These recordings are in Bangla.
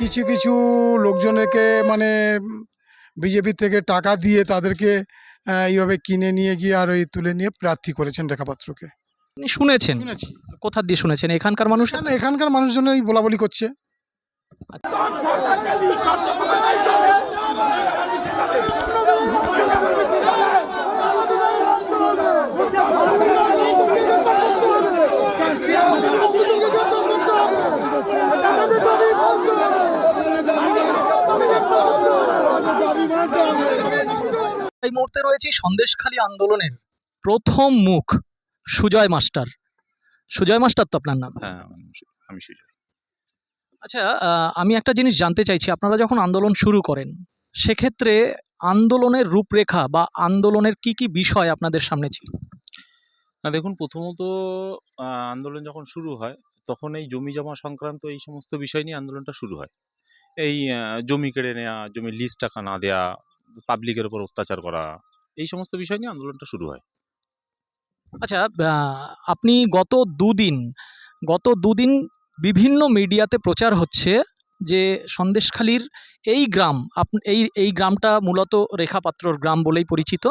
কিছু কিছু লোকজনেরকে মানে বিজেপি থেকে টাকা দিয়ে তাদেরকে এইভাবে কিনে নিয়ে গিয়ে আর ওই তুলে নিয়ে প্রার্থী করেছেন রেখাপাত্রকে। শুনেছেন? শুনেছি। কোথা দিয়ে শুনেছেন? এখানকার মানুষ? কেন এখানকার মানুষজনই বলা বলি করছে। এই মুহূর্তে রয়েছে সন্দেশখালী আন্দোলনের প্রথম মুখ সুজয় মাস্টার। সুজয় মাস্টার তো আপনার নাম? হ্যাঁ আমি সুজয়। আচ্ছা আমি একটা জিনিস জানতে চাইছি আপনারা যখন আন্দোলন শুরু করেন সেক্ষেত্রে আন্দোলনের রূপরেখা বা আন্দোলনের কি কি বিষয় আপনাদের সামনে ছিল? না দেখুন প্রথমত আন্দোলন যখন শুরু হয় তখন এই জমি জমা সংক্রান্ত এই সমস্ত বিষয় নিয়ে আন্দোলনটা শুরু হয়। এই জমি কেড়ে নেওয়া জমি লিজ টাকা না দেয়া পাবলিকের উপর অত্যাচার করা, এই সমস্ত বিষয় নিয়ে আন্দোলনটা শুরু হয়। আচ্ছা আপনি গত দুদিন গত দুদিন বিভিন্ন মিডিয়াতে প্রচার হচ্ছে যে সন্দেশখালীর এই গ্রাম এই এই গ্রামটা মূলত রেখাপাত্রর গ্রাম বলেই পরিচিত,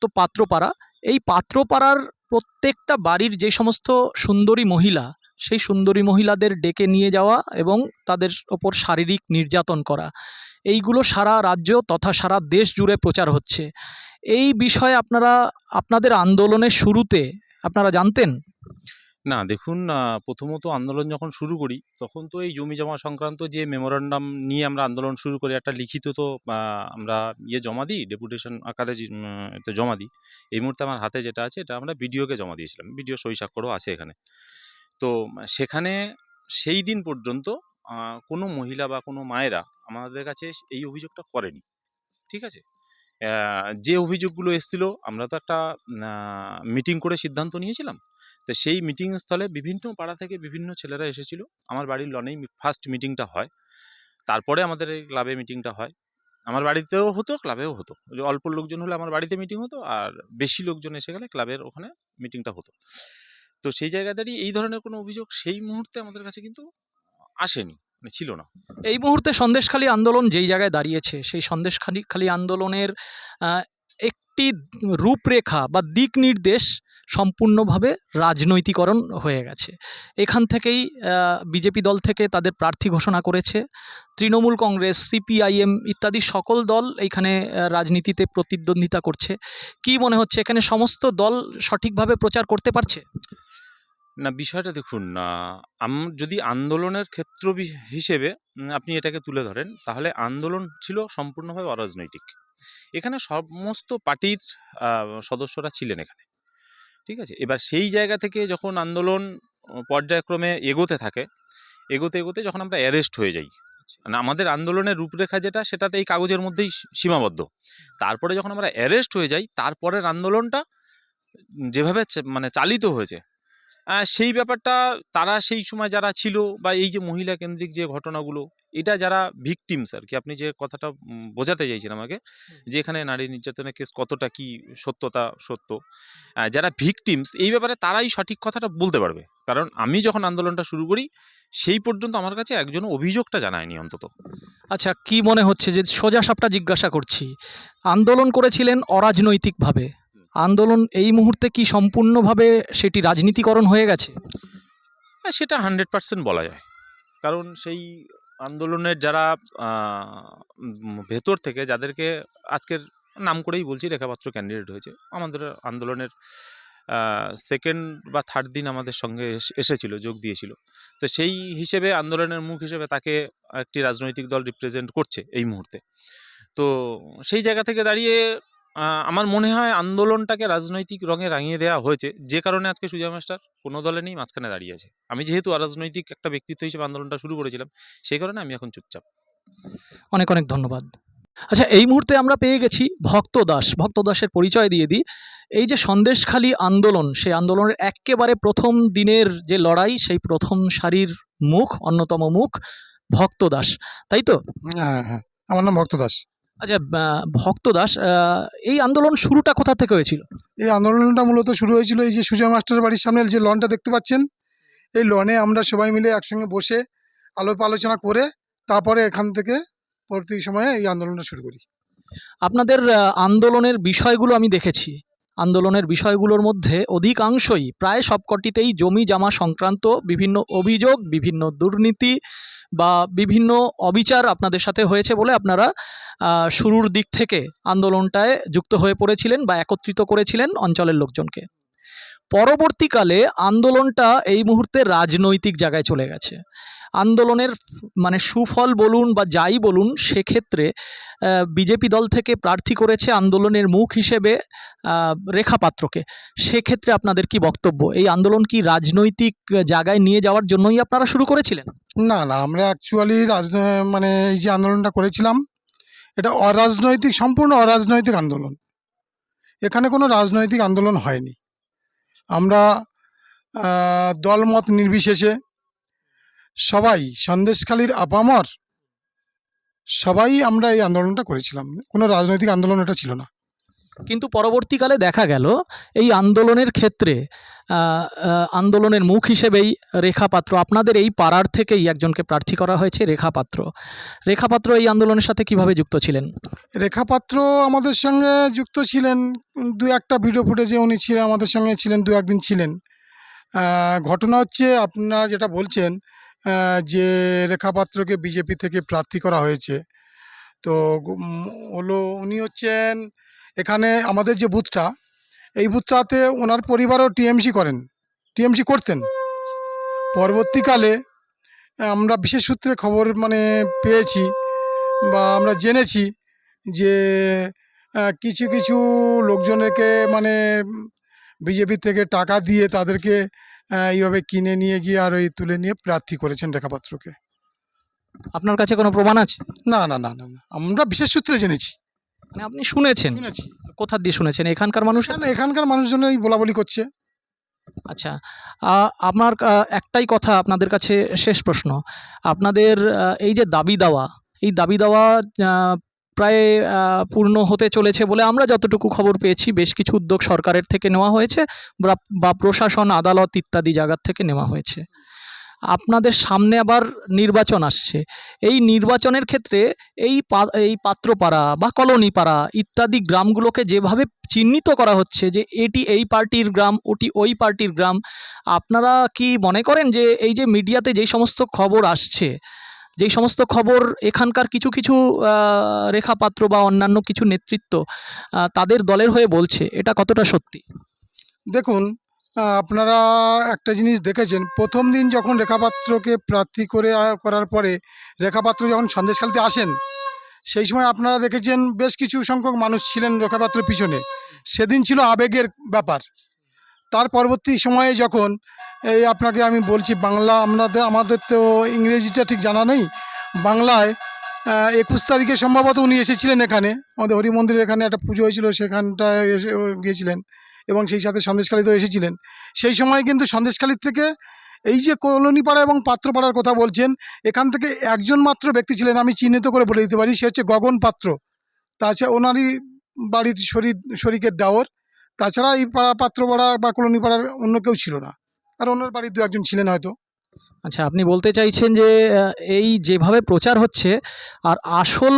তো পাত্রপাড়া, এই পাত্রপাড়ার প্রত্যেকটা বাড়ির যে সমস্ত সুন্দরী মহিলা সেই সুন্দরী মহিলাদের ডেকে নিয়ে যাওয়া এবং তাদের ওপর শারীরিক নির্যাতন করা। এইগুলো সারা রাজ্য তথা সারা দেশ জুড়ে প্রচার হচ্ছে। এই বিষয়ে আপনারা, আপনাদের আন্দোলনের শুরুতে আপনারা জানতেন? না, দেখুন প্রথমত আন্দোলন যখন শুরু করি, তখন তো এই জমি জমা সংক্রান্ত যে মেমোরান্ডাম নিয়ে আমরা আন্দোলন শুরু করি, একটা লিখিত তো আমরা ইয়ে জমা দিই ডেপুটেশন আকারে এতে জমা দিই। এই মুহূর্তে আমার হাতে যেটা আছে, এটা আমরা বিডিওকে জমা দিয়েছিলাম। বিডিও সই স্বাক্ষরও আছে এখানে। তো সেখানে সেই দিন পর্যন্ত কোনো মহিলা বা কোনো মায়েরা আমাদের কাছে এই অভিযোগটা করেনি। ঠিক আছে? যে অভিযোগগুলো এসেছিল, আমরা তো একটা মিটিং করে সিদ্ধান্ত নিয়েছিলাম। তো সেই মিটিং স্থলে বিভিন্ন পাড়া থেকে বিভিন্ন ছেলেরা এসেছিল। আমার বাড়ির লনেই ফার্স্ট মিটিংটা হয়। তারপরে আমাদের এই ক্লাবে মিটিংটা হয়। আমার বাড়িতেও হতো, ক্লাবেও হতো। অল্প লোকজন হলে আমার বাড়িতে মিটিং হতো, আর বেশি লোকজন এসে গেলে ক্লাবের ওখানে মিটিংটা হতো। তো সেই জায়গা দাঁড়িয়ে এই ধরনের কোনো অভিযোগ সেই মুহূর্তে আমাদের কাছে কিন্তু আসেনি মানে ছিল না। এই মুহূর্তে সন্দেশখালী আন্দোলন যেই জায়গায় দাঁড়িয়েছে, সেই সন্দেশখালী খালি আন্দোলনের একটি রূপরেখা বা দিক নির্দেশ সম্পূর্ণভাবে রাজনৈতিকরণ হয়ে গেছে। এখান থেকেই বিজেপি দল থেকে তাদের প্রার্থী ঘোষণা করেছে। তৃণমূল কংগ্রেস, সিপিআইএম ইত্যাদি সকল দল এইখানে রাজনীতিতে প্রতিদ্বন্দ্বিতা করছে। কি মনে হচ্ছে, এখানে সমস্ত দল সঠিকভাবে প্রচার করতে পারছে? না, বিষয়টা দেখুন আম- যদি আন্দোলনের ক্ষেত্র হিসেবে আপনি এটাকে তুলে ধরেন, তাহলে আন্দোলন ছিল সম্পূর্ণভাবে অরাজনৈতিক। এখানে সমস্ত পার্টির সদস্যরা ছিলেন এখানে। ঠিক আছে? এবার সেই জায়গা থেকে যখন আন্দোলন পর্যায়ক্রমে এগোতে থাকে, এগোতে এগোতে যখন আমরা অ্যারেস্ট হয়ে যাই মানে আমাদের আন্দোলনের রূপরেখা যেটা, সেটাতে এই কাগজের মধ্যেই সীমাবদ্ধ। তারপরে যখন আমরা অ্যারেস্ট হয়ে যাই, তারপরের আন্দোলনটা, যেভাবে মানে চালিত হয়েছে সেই ব্যাপারটা তারা সেই সময় যারা ছিল বা এই যে মহিলা কেন্দ্রিক যে ঘটনাগুলো এটা যারা ভিকটিমস আর কি আপনি যে কথাটা বোঝাতে চাইছেন আমাকে যে এখানে নারী নির্যাতনের কেস কতটা কি সত্যতা সত্য যারা ভিকটিমস এই ব্যাপারে তারাই সঠিক কথাটা বলতে পারবে। কারণ আমি যখন আন্দোলনটা শুরু করি সেই পর্যন্ত আমার কাছে একজন অভিযোগটা জানায়নি অন্তত। আচ্ছা কি মনে হচ্ছে যে সোজা সাপটা জিজ্ঞাসা করছি? আন্দোলন করেছিলেন অরাজনৈতিকভাবে। আন্দোলন এই মুহূর্তে কি সম্পূর্ণভাবে সেটি রাজনীতিকরণ হয়ে গেছে? হ্যাঁ সেটা হান্ড্রেড পার্সেন্ট বলা যায়। কারণ সেই আন্দোলনের যারা ভেতর থেকে যাদেরকে আজকের নাম করেই বলছি, রেখাপাত্র ক্যান্ডিডেট হয়েছে, আমাদের আন্দোলনের সেকেন্ড বা থার্ড দিন আমাদের সঙ্গে এস- এসেছিল, যোগ দিয়েছিল। তো সেই হিসেবে আন্দোলনের মুখ হিসেবে তাকে একটি রাজনৈতিক দল রিপ্রেজেন্ট করছে এই মুহূর্তে। তো সেই জায়গা থেকে দাঁড়িয়ে আমার মনে হয় আন্দোলনটাকে রাজনৈতিক রঙে রাঙিয়ে দেওয়া হয়েছে। যে কারণে আজকে সুজয় মাস্টার কোনো দলে নেই মাঝখানে দাঁড়িয়ে আছে। আমি যেহেতু অরাজনৈতিক একটা ব্যক্তিত্ব হিসেবে আন্দোলনটা শুরু করেছিলাম সেই কারণে আমি এখন চুপচাপ। অনেক অনেক ধন্যবাদ। আচ্ছা এই মুহূর্তে আমরা পেয়ে গেছি ভক্ত দাস। ভক্ত দাসের পরিচয় দিয়ে দিই। এই যে সন্দেশখালী আন্দোলন সেই আন্দোলনের একেবারে প্রথম দিনের যে লড়াই সেই প্রথম সারির মুখ অন্যতম মুখ ভক্ত দাস। তাই তো? হ্যাঁ হ্যাঁ। আমার নাম ভক্ত দাস। আচ্ছা ভক্ত দাস এই আন্দোলন শুরুটা কোথা থেকে হয়েছিল? এই আন্দোলনটা মূলত শুরু হয়েছিল এই যে সুজয় মাস্টারের বাড়ির সামনে যে লনটা দেখতে পাচ্ছেন? এই লনে আমরা সবাই মিলে একসঙ্গে বসে আলোপ আলোচনা করে তারপরে এখান থেকে পরবর্তী সময়ে এই আন্দোলনটা শুরু করি। আপনাদের আন্দোলনের বিষয়গুলো আমি দেখেছি। আন্দোলনের বিষয়গুলোর মধ্যে অধিকাংশই প্রায় সবকটিতেই জমি জামা সংক্রান্ত বিভিন্ন অভিযোগ বিভিন্ন দুর্নীতি বা বিভিন্ন অবিচার আপনাদের সাথে হয়েছে বলে আপনারা শুরুর দিক থেকে আন্দোলনটায় যুক্ত হয়ে পড়েছিলেন বা একত্রিত করেছিলেন অঞ্চলের লোকজনকে। পরবর্তীকালে আন্দোলনটা এই মুহূর্তে রাজনৈতিক জায়গায় চলে গেছে। আন্দোলনের মানে সুফল বলুন বা যাই বলুন সেক্ষেত্রে বিজেপি দল থেকে প্রার্থী করেছে আন্দোলনের মুখ হিসেবে আহ, রেখা পাত্রকে। সেক্ষেত্রে আপনাদের কি বক্তব্য? এই আন্দোলন কি রাজনৈতিক জায়গায় নিয়ে যাওয়ার জন্যই আপনারা শুরু করেছিলেন? না না, আমরা অ্যাকচুয়ালি রাজন মানে এই যে আন্দোলনটা করেছিলাম, এটা অরাজনৈতিক, সম্পূর্ণ অরাজনৈতিক আন্দোলন। এখানে কোনো রাজনৈতিক আন্দোলন হয়নি। আমরা দলমত নির্বিশেষে সবাই সন্দেশখালীর আপামর, সবাই আমরা এই আন্দোলনটা করেছিলাম। কোনো রাজনৈতিক আন্দোলন এটা ছিল না। কিন্তু পরবর্তীকালে দেখা গেল এই আন্দোলনের ক্ষেত্রে আন্দোলনের মুখ হিসেবেই রেখা পাত্র আপনাদের এই পাড়ার থেকেই একজনকে প্রার্থী করা হয়েছে রেখা পাত্র রেখা পাত্র এই আন্দোলনের সাথে কীভাবে যুক্ত ছিলেন? রেখাপাত্র আমাদের সঙ্গে যুক্ত ছিলেন, দু একটা ভিডিও ফুটেজে উনি ছিলেন, আমাদের সঙ্গে ছিলেন, দু একদিন ছিলেন। ঘটনা হচ্ছে আপনারা যেটা বলছেন যে রেখাপাত্রকে বিজেপি থেকে প্রার্থী করা হয়েছে। তো হলো উনি হচ্ছেন এখানে আমাদের যে বুথটা এই বুথটাতে ওনার পরিবারও টিএমসি করেন টিএমসি করতেন। পরবর্তীকালে আমরা বিশেষ সূত্রে খবর মানে পেয়েছি বা আমরা জেনেছি যে কিছু কিছু লোকজনেরকে মানে বিজেপি থেকে টাকা দিয়ে তাদেরকে এইভাবে কিনে নিয়ে গিয়ে আর ওই তুলে নিয়ে প্রার্থী করেছেন রেখাপাত্রকে। আপনার কাছে কোনো প্রমাণ আছে? না না না না না আমরা বিশেষ সূত্রে জেনেছি। মানে আপনি শুনেছেন। শুনেছি। কোথা দিয়ে শুনেছেন? এখানকার মানুষ কেন এখানকার মানুষজনই বলা বলি করছে। আচ্ছা আপনার একটাই কথা আপনাদের কাছে শেষ প্রশ্ন। আপনাদের এই যে দাবি দেওয়া এই দাবি দেওয়া প্রায় পূর্ণ হতে চলেছে বলে আমরা যতটুকু খবর পেয়েছি বেশ কিছু উদ্যোগ সরকারের থেকে নেওয়া হয়েছে বা- বা প্রশাসন আদালত ইত্যাদি জায়গার থেকে নেওয়া হয়েছে। আপনাদের সামনে আবার নির্বাচন আসছে। এই নির্বাচনের ক্ষেত্রে এই এই পাত্রপাড়া বা কলোনিপাড়া ইত্যাদি গ্রামগুলোকে যেভাবে চিহ্নিত করা হচ্ছে যে এটি এই পার্টির গ্রাম, ওটি ওই পার্টির গ্রাম, আপনারা কি মনে করেন যে এই যে মিডিয়াতে যেই সমস্ত খবর আসছে, যেই সমস্ত খবর এখানকার কিছু কিছু রেখাপাত্র বা অন্যান্য কিছু নেতৃত্ব তাদের দলের হয়ে বলছে, এটা কতটা সত্যি? দেখুন আপনারা একটা জিনিস দেখেছেন, প্রথম দিন যখন রেখাপাত্রকে প্রার্থী করে করার পরে রেখাপাত্র যখন সন্দেশখালিতে আসেন, সেই সময় আপনারা দেখেছেন বেশ কিছু সংখ্যক মানুষ ছিলেন রেখাপাত্রের পিছনে। সেদিন ছিল আবেগের ব্যাপার। তার পরবর্তী সময়ে যখন, এই আপনাকে আমি বলছি, বাংলা আমাদের আমাদের তো ইংরেজিটা ঠিক জানা নেই, বাংলায় একুশ তারিখে সম্ভবত উনি এসেছিলেন এখানে। আমাদের হরি মন্দিরের এখানে একটা পুজো হয়েছিল, সেখানটায় এসে গিয়েছিলেন। এবং সেই সাথে সন্দেশখালিতেও এসেছিলেন। সেই সময় কিন্তু সন্দেশখালির থেকে এই যে কলোনিপাড়া এবং পাত্রপাড়ার কথা বলছেন, এখান থেকে একজন মাত্র ব্যক্তি ছিলেন, আমি চিহ্নিত করে বলে দিতে পারি, সে হচ্ছে গগন পাত্র। তাছাড়া ওনারই বাড়ির শরীর শরিকের দেওর। তাছাড়া এই পাড়া, পাত্রপাড়া বা কলোনিপাড়ার অন্য কেউ ছিল না। আর ওনার বাড়ির দু একজন ছিলেন হয়তো। আচ্ছা আপনি বলতে চাইছেন যে এই যেভাবে প্রচার হচ্ছে, আর আসল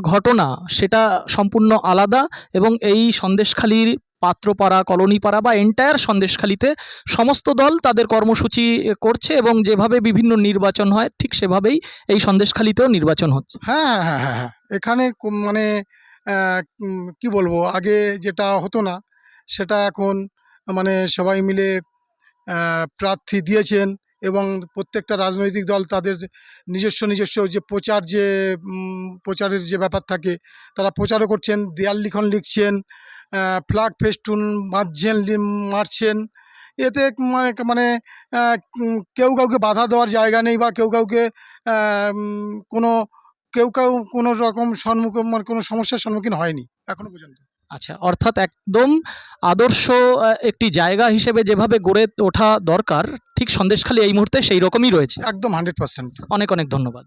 ঘটনা সেটা সম্পূর্ণ আলাদা এবং এই সন্দেশখালির পাত্রপাড়া, কলোনিপাড়া বা এন্টায়ার সন্দেশখালিতে সমস্ত দল তাদের কর্মসূচি করছে এবং যেভাবে বিভিন্ন নির্বাচন হয়, ঠিক সেভাবেই এই সন্দেশখালিতেও নির্বাচন হচ্ছে। হ্যাঁ হ্যাঁ হ্যাঁ হ্যাঁ এখানে কো- মানে কি বলব, আগে যেটা হতো না, সেটা এখন মানে সবাই মিলে প্রার্থী দিয়েছেন এবং প্রত্যেকটা রাজনৈতিক দল তাদের নিজস্ব নিজস্ব যে প্রচার যে প্রচারের যে ব্যাপার থাকে, তারা প্রচারও করছেন, দেয়াল লিখন লিখছেন ফ্ল্যাগ ফেস্টুন মারছেন মারছেন। এতে মানে মানে কেউ কাউকে বাধা দেওয়ার জায়গা নেই বা কেউ কাউকে কোনো কেউ কেউ কোনো রকম সম্মুখীন মানে কোনো সমস্যার সম্মুখীন হয়নি এখনও পর্যন্ত। আচ্ছা অর্থাৎ একদম আদর্শ একটি জায়গা হিসেবে যেভাবে গড়ে ওঠা দরকার ঠিক সন্দেশখালি এই মুহূর্তে সেই রকমই রয়েছে। একদম হান্ড্রেড পার্সেন্ট অনেক অনেক ধন্যবাদ।